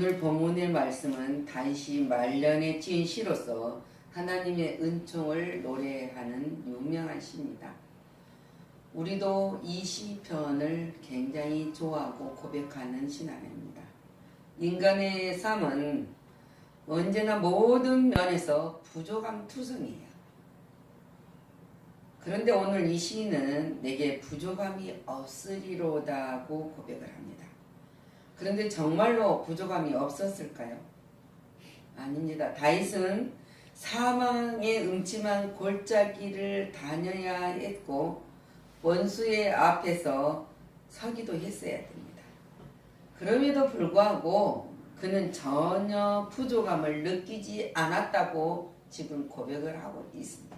오늘 본문의 말씀은 다시 말년에 지은 시로서 하나님의 은총을 노래하는 유명한 시입니다. 우리도 이 시편을 굉장히 좋아하고 고백하는 신앙입니다. 인간의 삶은 언제나 모든 면에서 부족함 투성이에요. 그런데 오늘 이 시인은 내게 부족함이 없으리로다고 고백을 합니다. 그런데 정말로 부족함이 없었을까요? 아닙니다. 다윗은 사망의 음침한 골짜기를 다녀야 했고 원수의 앞에서 서기도 했어야 됩니다. 그럼에도 불구하고 그는 전혀 부족함을 느끼지 않았다고 지금 고백을 하고 있습니다.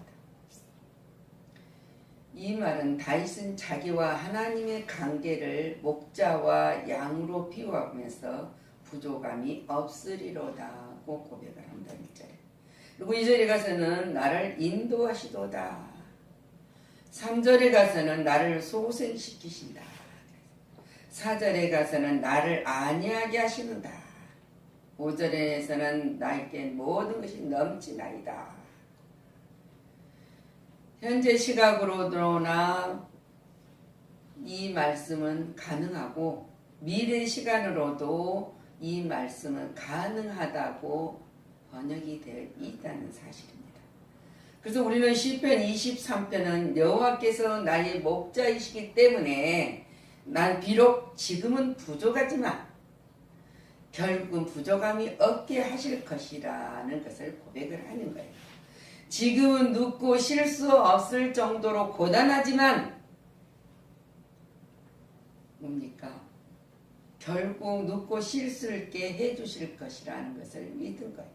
이 말은 다윗은 자기와 하나님의 관계를 목자와 양으로 비유하면서 부족함이 없으리로다고 고백을 합니다. 1절에. 그리고 2절에 가서는 나를 인도하시도다. 3절에 가서는 나를 소생시키신다. 4절에 가서는 나를 안위하게 하시는다. 5절에서는 나에게 모든 것이 넘치나이다. 현재 시각으로나 이 말씀은 가능하고 미래 시간으로도 이 말씀은 가능하다고 번역이 되어 있다는 사실입니다. 그래서 우리는 시편 23편은 여호와께서 나의 목자이시기 때문에 난 비록 지금은 부족하지만 결국은 부족함이 없게 하실 것이라는 것을 고백을 하는 거예요. 지금은 눕고 쉴 수 없을 정도로 고단하지만 뭡니까? 결국 눕고 쉴 수 있게 해주실 것이라는 것을 믿은 거예요.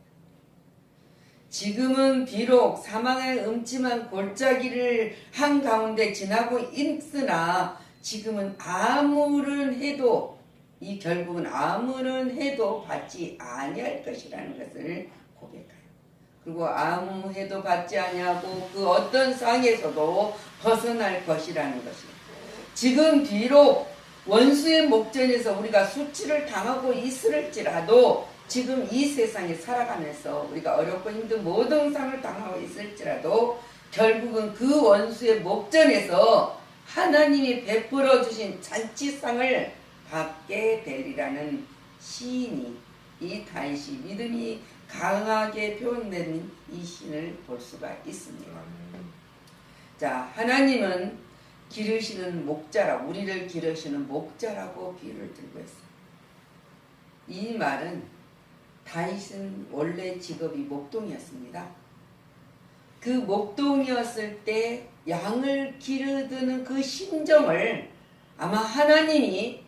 지금은 비록 사망의 음침한 골짜기를 한가운데 지나고 있으나 지금은 아무런 해도 이 결국은 아무런 해도 받지 아니할 것이라는 것을 고백해요. 그리고 아무 해도 받지 아니하고 그 어떤 상에서도 벗어날 것이라는 것이에요. 지금 비록 원수의 목전에서 우리가 수치를 당하고 있을지라도 지금 이 세상에 살아가면서 우리가 어렵고 힘든 모든 상을 당하고 있을지라도 결국은 그 원수의 목전에서 하나님이 베풀어 주신 잔치상을 받게 되리라는 시인이 이 다윗이 믿음이 강하게 표현된 이 신을 볼 수가 있습니다. 자, 하나님은 기르시는 목자라 우리를 기르시는 목자라고 비유를 들고 있어요. 이 말은 다윗은 원래 직업이 목동이었습니다. 그 목동이었을 때 양을 기르드는 그 심정을 아마 하나님이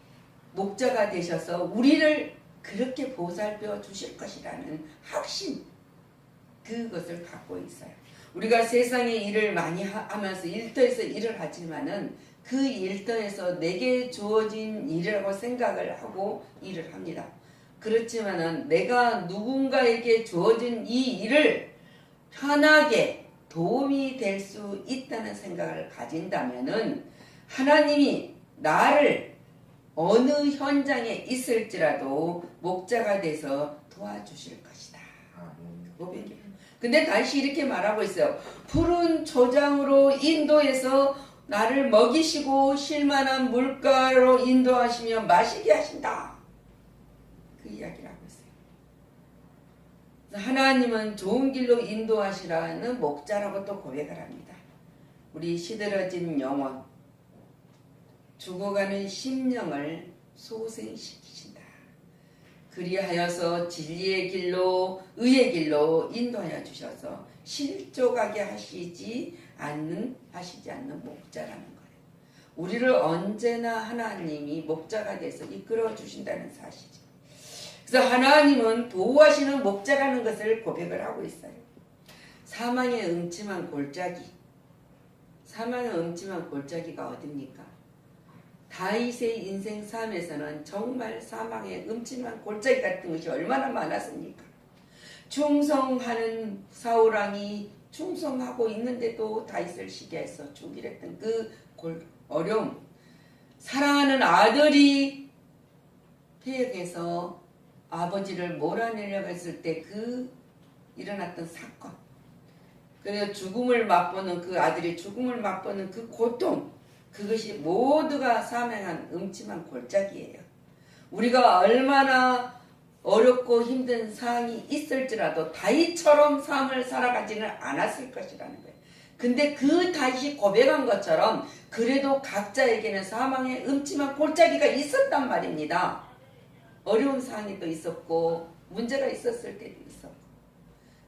목자가 되셔서 우리를 그렇게 보살펴 주실 것이라는 확신 그것을 갖고 있어요. 우리가 세상에 일을 많이 하면서 일터에서 일을 하지만은 그 일터에서 내게 주어진 일이라고 생각을 하고 일을 합니다. 그렇지만은 내가 누군가에게 주어진 이 일을 편하게 도움이 될 수 있다는 생각을 가진다면은 하나님이 나를 어느 현장에 있을지라도 목자가 돼서 도와주실 것이다. 아, 네. 근데 다시 이렇게 말하고 있어요. 푸른 조장으로 인도해서 나를 먹이시고 실만한 물가로 인도하시며 마시게 하신다. 그 이야기를 하고 있어요. 하나님은 좋은 길로 인도하시라는 목자라고 또 고백을 합니다. 우리 시들어진 영혼, 죽어가는 심령을 소생시키신다. 그리하여서 진리의 길로 의의 길로 인도하여 주셔서 실족하게 하시지 않는 하시지 않는 목자라는 거예요. 우리를 언제나 하나님이 목자가 돼서 이끌어 주신다는 사실이죠. 그래서 하나님은 보호하시는 목자라는 것을 고백을 하고 있어요. 사망의 음침한 골짜기. 사망의 음침한 골짜기가 어딥니까? 다윗의 인생 삶에서는 정말 사망의 음침한 골짜기 같은 것이 얼마나 많았습니까? 충성하는 사울왕이 충성하고 있는데도 다윗을 시기해서 죽이랬던 그 골, 어려움. 사랑하는 아들이 폐역해서 아버지를 몰아내려고 했을 때 그 일어났던 사건. 그래서 죽음을 맛보는 그 아들이 죽음을 맛보는 그 고통. 그것이 모두가 사명한 음침한 골짜기예요. 우리가 얼마나 어렵고 힘든 상황이 있을지라도 다윗처럼 삶을 살아가지는 않았을 것이라는 거예요. 근데 그 다윗이 고백한 것처럼 그래도 각자에게는 사망의 음침한 골짜기가 있었단 말입니다. 어려운 상황이 또 있었고 문제가 있었을 때도 있었고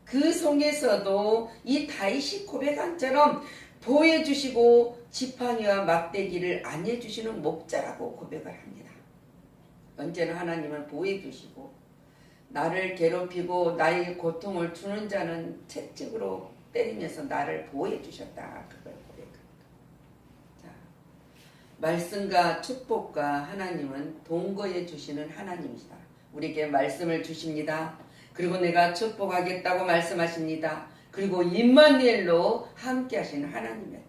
그 속에서도 이 다윗이 고백한처럼 보호해주시고 지팡이와 막대기를 안 해주시는 목자라고 고백을 합니다. 언제나 하나님은 보호해주시고 나를 괴롭히고 나의 고통을 주는 자는 채찍으로 때리면서 나를 보호해주셨다. 그걸 고백합니다. 자, 말씀과 축복과 하나님은 동거해 주시는 하나님이시다. 우리에게 말씀을 주십니다. 그리고 내가 축복하겠다고 말씀하십니다. 그리고 임마누엘로 함께 하시는 하나님이었다.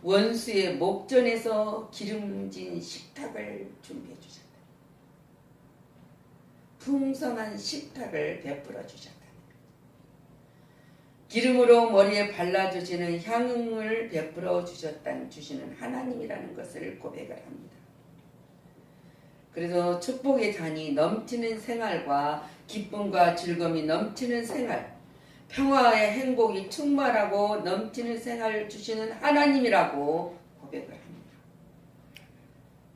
자, 원수의 목전에서 기름진 식탁을 준비해 주셨다. 풍성한 식탁을 베풀어 주셨다. 기름으로 머리에 발라주시는 향응을 베풀어 주셨다는 주시는 하나님이라는 것을 고백을 합니다. 그래서 축복의 잔이 넘치는 생활과 기쁨과 즐거움이 넘치는 생활, 평화의 행복이 충만하고 넘치는 생활을 주시는 하나님이라고 고백을 합니다.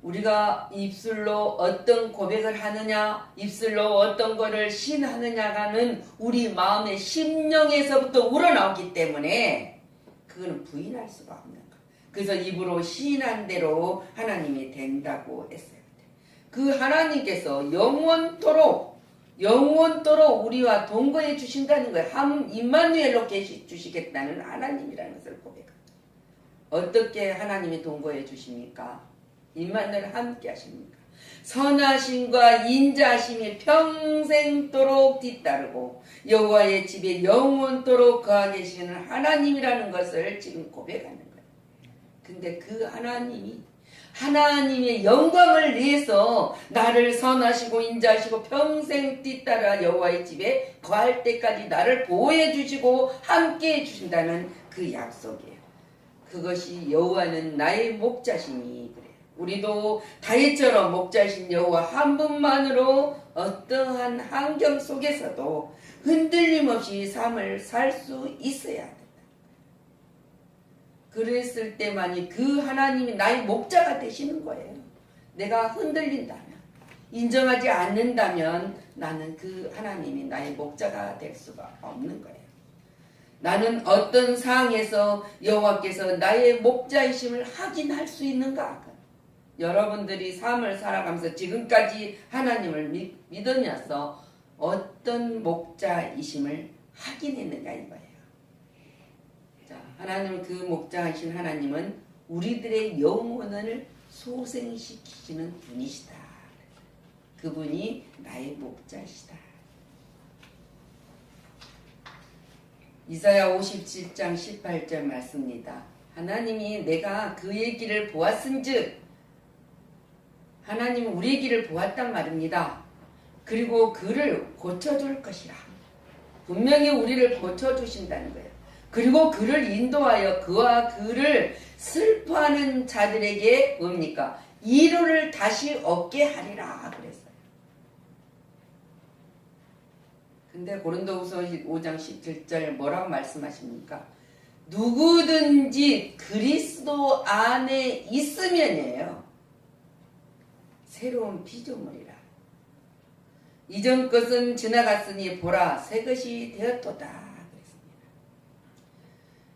우리가 입술로 어떤 고백을 하느냐, 입술로 어떤 것을 신하느냐가는 우리 마음의 심령에서부터 우러나오기 때문에 그거는 부인할 수가 없는 거. 그래서 입으로 시인한 대로 하나님이 된다고 했어요. 그 하나님께서 영원토록 영원토록 우리와 동거해 주신다는 거예요. 함 임마누엘로 계시 주시겠다는 하나님이라는 것을 고백합니다. 어떻게 하나님이 동거해 주십니까? 임마누엘 함께 하십니까? 선하심과 인자심이 평생도록 뒤따르고 여호와의 집에 영원토록 거하 계시는 하나님이라는 것을 지금 고백하는 거예요. 근데 그 하나님이 하나님의 영광을 위해서 나를 선하시고 인자하시고 평생 뒤따라 여호와의 집에 거할 때까지 나를 보호해 주시고 함께 해 주신다는 그 약속이에요. 그것이 여호와는 나의 목자시니 그래. 우리도 다윗처럼 목자신 여호와 한 분만으로 어떠한 환경 속에서도 흔들림 없이 삶을 살 수 있어야 돼. 그랬을 때만이 그 하나님이 나의 목자가 되시는 거예요. 내가 흔들린다면, 인정하지 않는다면 나는 그 하나님이 나의 목자가 될 수가 없는 거예요. 나는 어떤 상황에서 여호와께서 나의 목자이심을 확인할 수 있는가? 여러분들이 삶을 살아가면서 지금까지 하나님을 믿, 믿으면서 어떤 목자이심을 확인했느냐 이거예요. 자, 하나님 그 목자이신 하나님은 우리들의 영혼을 소생시키시는 분이시다. 그분이 나의 목자시다. 이사야 57장 18절 말씀입니다. 하나님이 내가 그의 길을 보았은즉 하나님은 우리의 길을 보았단 말입니다. 그리고 그를 고쳐줄 것이라. 분명히 우리를 고쳐주신다는 거예요. 그리고 그를 인도하여 그와 그를 슬퍼하는 자들에게 뭡니까? 이루를 다시 얻게 하리라 그랬어요. 근데 고린도후서 5장 17절 뭐라고 말씀하십니까? 누구든지 그리스도 안에 있으면이에요. 새로운 피조물이라. 이전 것은 지나갔으니 보라 새 것이 되었도다.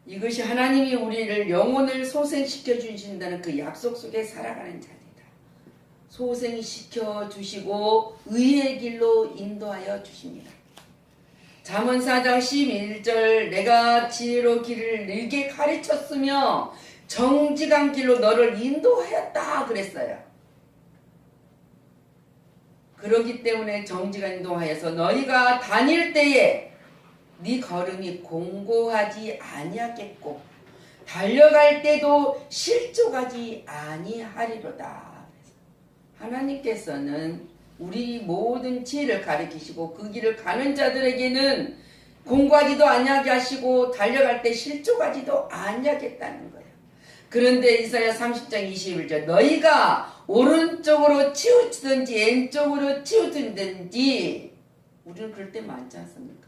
이것이 하나님이 우리를 영혼을 소생시켜 주신다는 그 약속 속에 살아가는 자리다. 소생시켜 주시고 의의 길로 인도하여 주십니다. 잠언 4장 11절 내가 지혜로 길을 늘게 가르쳤으며 정직한 길로 너를 인도하였다 그랬어요. 그러기 때문에 정직한 인도하여서 너희가 다닐 때에 네 걸음이 공고하지 아니하겠고 달려갈 때도 실족하지 아니하리로다. 하나님께서는 우리 모든 지혜를 가르치시고 그 길을 가는 자들에게는 공부하지도 아니하게 하시고 달려갈 때 실족하지도 아니하겠다는 거예요. 그런데 이사야 30장 21절 너희가 오른쪽으로 치우치든지 왼쪽으로 치우든지 우리는 그럴 때 많지 않습니까?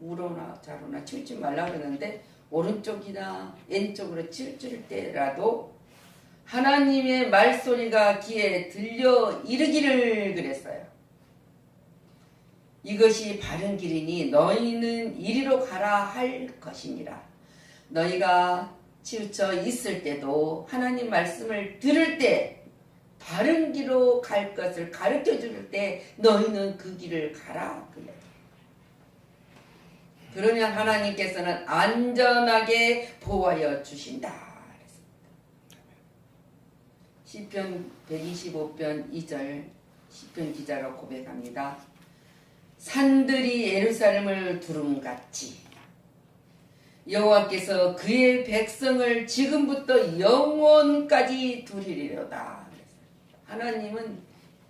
우로나 좌로나 치우치 말라 그러는데 오른쪽이나 왼쪽으로 치우칠 때라도 하나님의 말소리가 귀에 들려 이르기를 그랬어요. 이것이 바른 길이니 너희는 이리로 가라 할 것이니라. 너희가 치우쳐 있을 때도 하나님 말씀을 들을 때 바른 길로 갈 것을 가르쳐 줄 때 너희는 그 길을 가라. 그래. 그러면 하나님께서는 안전하게 보호하여 주신다. 시편 125편 2절 시편 기자가 고백합니다. 산들이 예루살렘을 두름같이 여호와께서 그의 백성을 지금부터 영원까지 두리리로다. 하나님은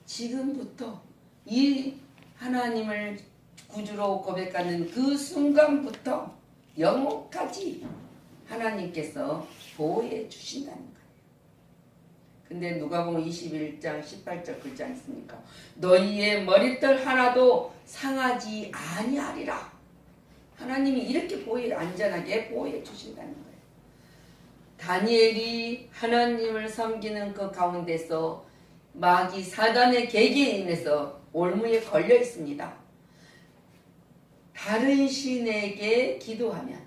지금부터 이 하나님을 구주로 고백하는 그 순간부터 영원까지 하나님께서 보호해 주신다는 거예요. 근데 누가복음 21장 18절 글지 않습니까? 너희의 머리털 하나도 상하지 아니하리라. 하나님이 이렇게 보호 안전하게 보호해 주신다는 거예요. 다니엘이 하나님을 섬기는 그 가운데서 마귀 사단의 계기에 인해서 올무에 걸려 있습니다. 다른 신에게 기도하면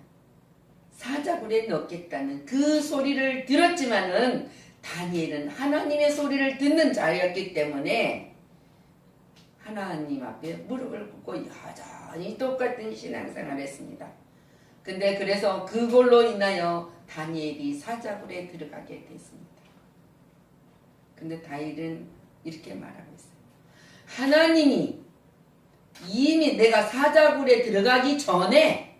사자굴에 넣겠다는 그 소리를 들었지만은 다니엘은 하나님의 소리를 듣는 자였기 때문에 하나님 앞에 무릎을 꿇고 여전히 똑같은 신앙생활을 했습니다. 근데 그래서 그걸로 인하여 다니엘이 사자굴에 들어가게 됐습니다. 근데 다니엘은 이렇게 말하고 있어요. 하나님이 이미 내가 사자굴에 들어가기 전에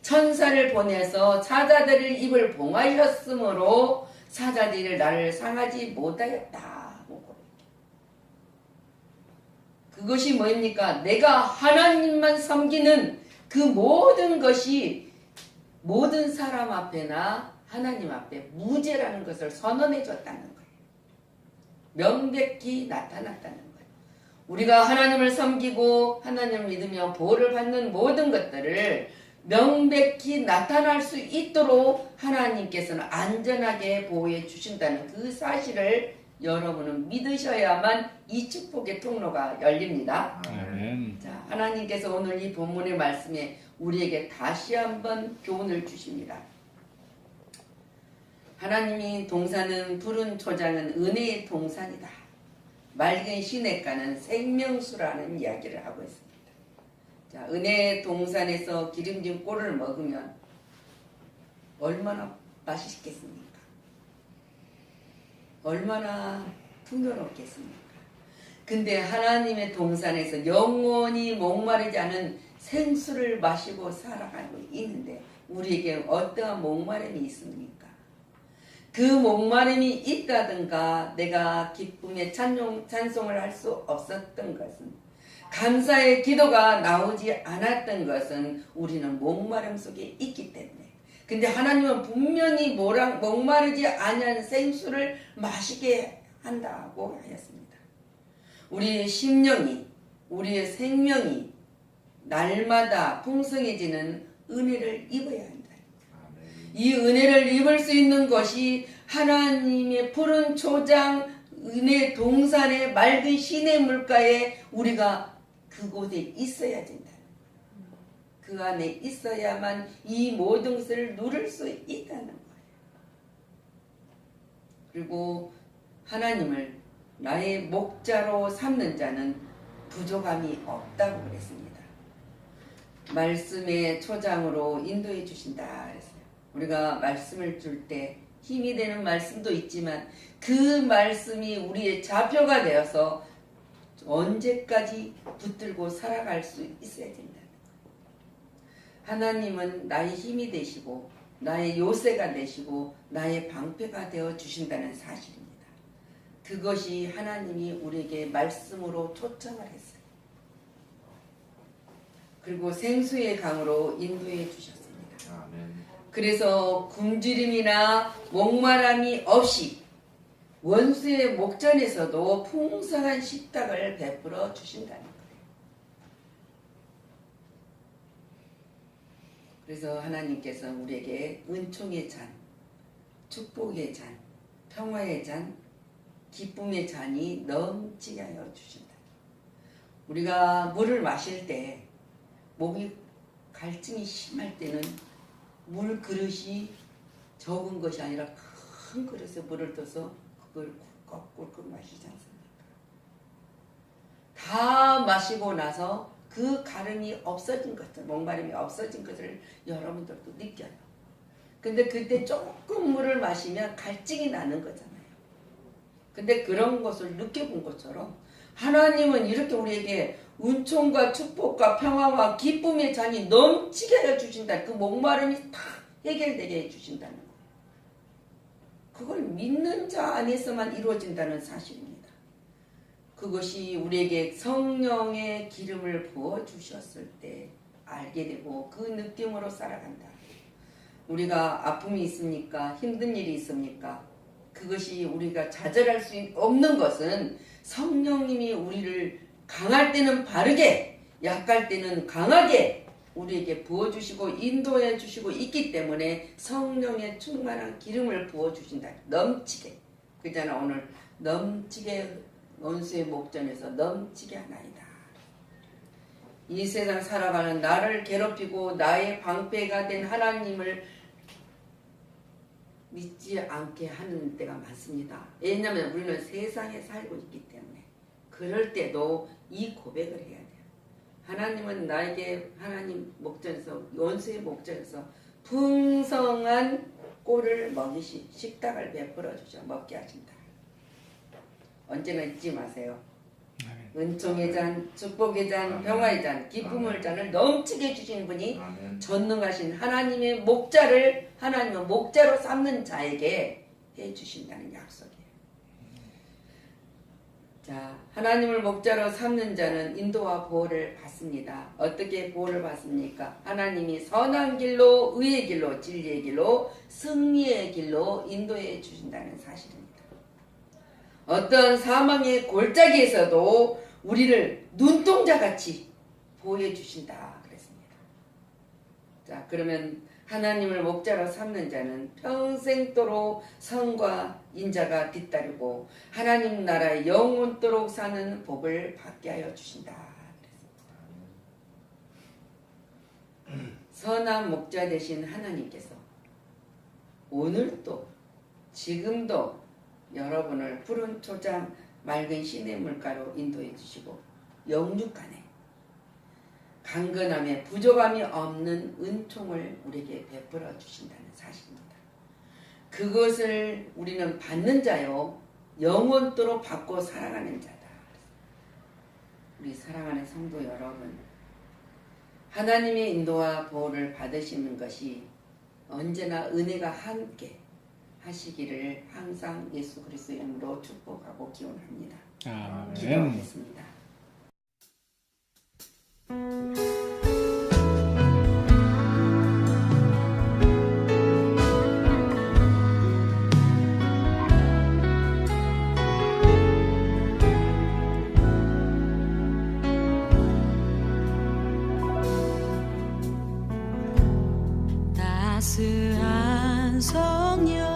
천사를 보내서 사자들을 입을 봉하였으므로 사자들이 나를 상하지 못하였다. 그것이 뭐입니까? 내가 하나님만 섬기는 그 모든 것이 모든 사람 앞에나 하나님 앞에 무죄라는 것을 선언해 줬다는 거예요. 명백히 나타났다는 거예요. 우리가 하나님을 섬기고 하나님을 믿으며 보호를 받는 모든 것들을 명백히 나타날 수 있도록 하나님께서는 안전하게 보호해 주신다는 그 사실을 여러분은 믿으셔야만 이 축복의 통로가 열립니다. 아멘. 자, 하나님께서 오늘 이 본문의 말씀에 우리에게 다시 한번 교훈을 주십니다. 하나님이 동산은 푸른 초장은 은혜의 동산이다. 맑은 시냇가는 생명수라는 이야기를 하고 있습니다. 자, 은혜 동산에서 기름진 꼴을 먹으면 얼마나 맛있겠습니까? 얼마나 풍요롭겠습니까? 근데 하나님의 동산에서 영원히 목마르지 않은 생수를 마시고 살아가고 있는데 우리에게 어떠한 목마름이 있습니까? 그 목마름이 있다든가 내가 기쁨의 찬송, 찬송을 할 수 없었던 것은 감사의 기도가 나오지 않았던 것은 우리는 목마름 속에 있기 때문에. 근데 하나님은 분명히 모랑, 목마르지 아니한 생수를 마시게 한다고 하였습니다. 우리의 심령이, 우리의 생명이 날마다 풍성해지는 은혜를 입어야 한다. 이 은혜를 입을 수 있는 것이 하나님의 푸른 초장 은혜 동산의 맑은 시내 물가에 우리가 그곳에 있어야 된다. 그 안에 있어야만 이 모든 것을 누릴 수 있다는 거예요. 그리고 하나님을 나의 목자로 삼는 자는 부족함이 없다고 그랬습니다. 말씀의 초장으로 인도해 주신다. 우리가 말씀을 줄 때 힘이 되는 말씀도 있지만 그 말씀이 우리의 좌표가 되어서 언제까지 붙들고 살아갈 수 있어야 된다. 하나님은 나의 힘이 되시고 나의 요새가 되시고 나의 방패가 되어 주신다는 사실입니다. 그것이 하나님이 우리에게 말씀으로 초청을 했어요. 그리고 생수의 강으로 인도해 주셨습니다. 아멘. 그래서 굶주림이나 목마름이 없이 원수의 목전에서도 풍성한 식탁을 베풀어 주신다는 거예요. 그래서 하나님께서 우리에게 은총의 잔, 축복의 잔, 평화의 잔, 기쁨의 잔이 넘치게 하여 주신다. 우리가 물을 마실 때 목이 갈증이 심할 때는 물 그릇이 적은 것이 아니라 큰 그릇에 물을 떠서 그걸 꿀꺽꿀꺽 마시지 않습니까? 다 마시고 나서 그 가름이 없어진 것들, 목마름이 없어진 것을 여러분들도 느껴요. 근데 그때 조금 물을 마시면 갈증이 나는 거잖아요. 근데 그런 것을 느껴본 것처럼 하나님은 이렇게 우리에게 은총과 축복과 평화와 기쁨의 잔이 넘치게 하여 주신다. 그 목마름이 다 해결되게 해 주신다는 거예요. 그걸 믿는 자 안에서만 이루어진다는 사실입니다. 그것이 우리에게 성령의 기름을 부어 주셨을 때 알게 되고 그 느낌으로 살아간다. 우리가 아픔이 있습니까? 힘든 일이 있습니까? 그것이 우리가 좌절할 수 없는 것은 성령님이 우리를 강할 때는 바르게, 약할 때는 강하게 우리에게 부어주시고 인도해 주시고 있기 때문에 성령의 충만한 기름을 부어주신다. 넘치게. 그잖아 오늘 넘치게 원수의 목전에서 넘치게 하나이다. 이 세상 살아가는 나를 괴롭히고 나의 방패가 된 하나님을 믿지 않게 하는 때가 많습니다. 왜냐하면 우리는 세상에 살고 있기 때문에 그럴 때도 이 고백을 해야 돼요. 하나님은 나에게 하나님 목전에서 원수의 목전에서 풍성한 꼴을 먹이시 식탁을 베풀어 주셔 먹게 하신다. 언제나 잊지 마세요. 은총의 잔, 축복의 잔, 평화의 잔, 기쁨의 잔을 넘치게 주신 분이 아멘. 전능하신 하나님의 목자를 하나님의 목자로 삼는 자에게 해 주신다는 약속이에요. 자, 하나님을 목자로 삼는 자는 인도와 보호를 받습니다. 어떻게 보호를 받습니까? 하나님이 선한 길로, 의의 길로, 진리의 길로, 승리의 길로 인도해 주신다는 사실입니다. 어떤 사망의 골짜기에서도 우리를 눈동자 같이 보호해 주신다 그랬습니다. 자, 그러면 하나님을 목자로 삼는 자는 평생도록 성과 인자가 뒤따르고 하나님 나라에 영원토록 사는 복을 받게 하여 주신다. 선한 목자 되신 하나님께서 오늘도 지금도 여러분을 푸른 초장 맑은 시내 물가로 인도해 주시고 영육간에 강건함에 부족함이 없는 은총을 우리에게 베풀어 주신다는 사실입니다. 그것을 우리는 받는 자요 영원토록 받고 살아가는 자다. 우리 사랑하는 성도 여러분, 하나님의 인도와 보호를 받으시는 것이 언제나 은혜가 함께 하시기를 항상 예수 그리스도의 이름으로 축복하고 기원합니다. 아멘. 기도하겠습니다. 따스한 성령.